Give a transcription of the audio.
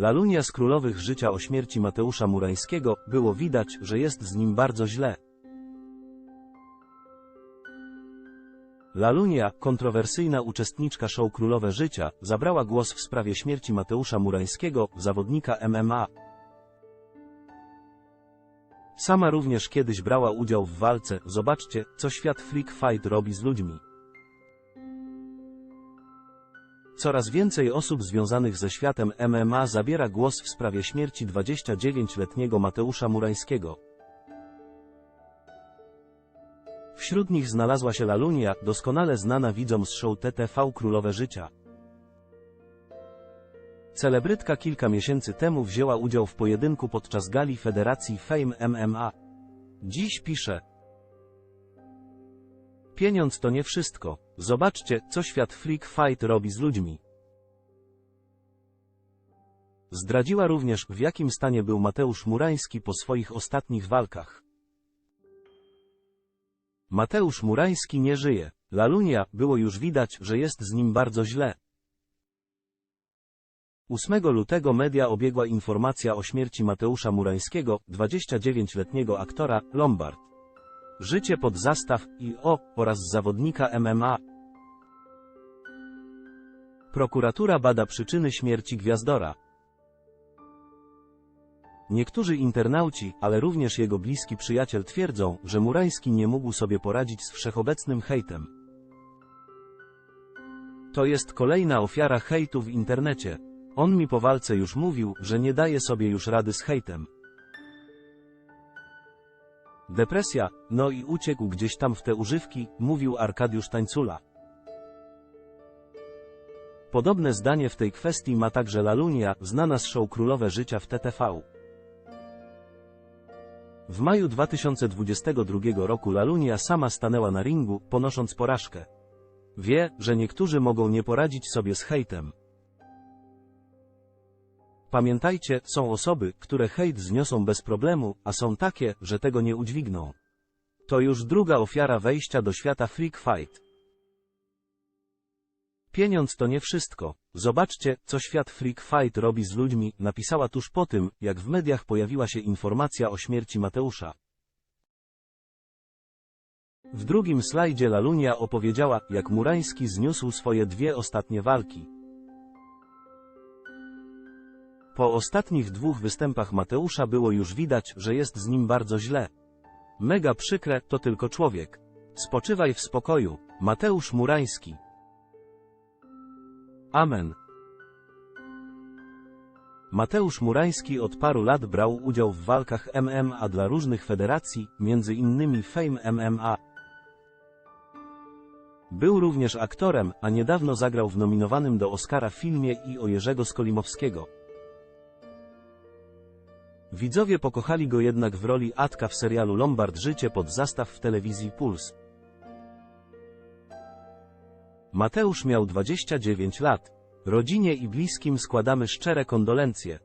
Lalunia z królowych życia o śmierci Mateusza Murańskiego było widać, że jest z nim bardzo źle. Lalunia, kontrowersyjna uczestniczka show Królowe Życia, zabrała głos w sprawie śmierci Mateusza Murańskiego, zawodnika MMA. Sama również kiedyś brała udział w walce, zobaczcie, co świat Freak Fight robi z ludźmi. Coraz więcej osób związanych ze światem MMA zabiera głos w sprawie śmierci 29-letniego Mateusza Murańskiego. Wśród nich znalazła się Lalunia, doskonale znana widzom z show TTV Królowe Życia. Celebrytka kilka miesięcy temu wzięła udział w pojedynku podczas gali Federacji Fame MMA. Dziś pisze. Pieniądz to nie wszystko. Zobaczcie, co świat Freak Fight robi z ludźmi. Zdradziła również, w jakim stanie był Mateusz Murański po swoich ostatnich walkach. Mateusz Murański nie żyje. Lalunia, było już widać, że jest z nim bardzo źle. 8 lutego media obiegła informacja o śmierci Mateusza Murańskiego, 29-letniego aktora, Lombard. Życie pod zastaw i o, oraz zawodnika MMA. Prokuratura bada przyczyny śmierci gwiazdora. Niektórzy internauci, ale również jego bliski przyjaciel twierdzą, że Murański nie mógł sobie poradzić z wszechobecnym hejtem. To jest kolejna ofiara hejtu w internecie. On mi po walce już mówił, że nie daje sobie już rady z hejtem. Depresja, no i uciekł gdzieś tam w te używki, mówił Arkadiusz Tańcula. Podobne zdanie w tej kwestii ma także Lalunia, znana z show Królowe Życia w TTV. W maju 2022 roku Lalunia sama stanęła na ringu, ponosząc porażkę. Wie, że niektórzy mogą nie poradzić sobie z hejtem. Pamiętajcie, są osoby, które hejt zniosą bez problemu, a są takie, że tego nie udźwigną. To już druga ofiara wejścia do świata Freak Fight. Pieniądz to nie wszystko. Zobaczcie, co świat Freak Fight robi z ludźmi, napisała tuż po tym, jak w mediach pojawiła się informacja o śmierci Mateusza. W drugim slajdzie Lalunia opowiedziała, jak Murański zniósł swoje dwie ostatnie walki. Po ostatnich dwóch występach Mateusza było już widać, że jest z nim bardzo źle. Mega przykre, to tylko człowiek. Spoczywaj w spokoju. Mateusz Murański. Amen. Mateusz Murański od paru lat brał udział w walkach MMA dla różnych federacji, między innymi Fame MMA. Był również aktorem, a niedawno zagrał w nominowanym do Oscara filmie i o Jerzego Skolimowskiego. Widzowie pokochali go jednak w roli Atka w serialu Lombard Życie pod zastaw w telewizji Puls. Mateusz miał 29 lat. Rodzinie i bliskim składamy szczere kondolencje.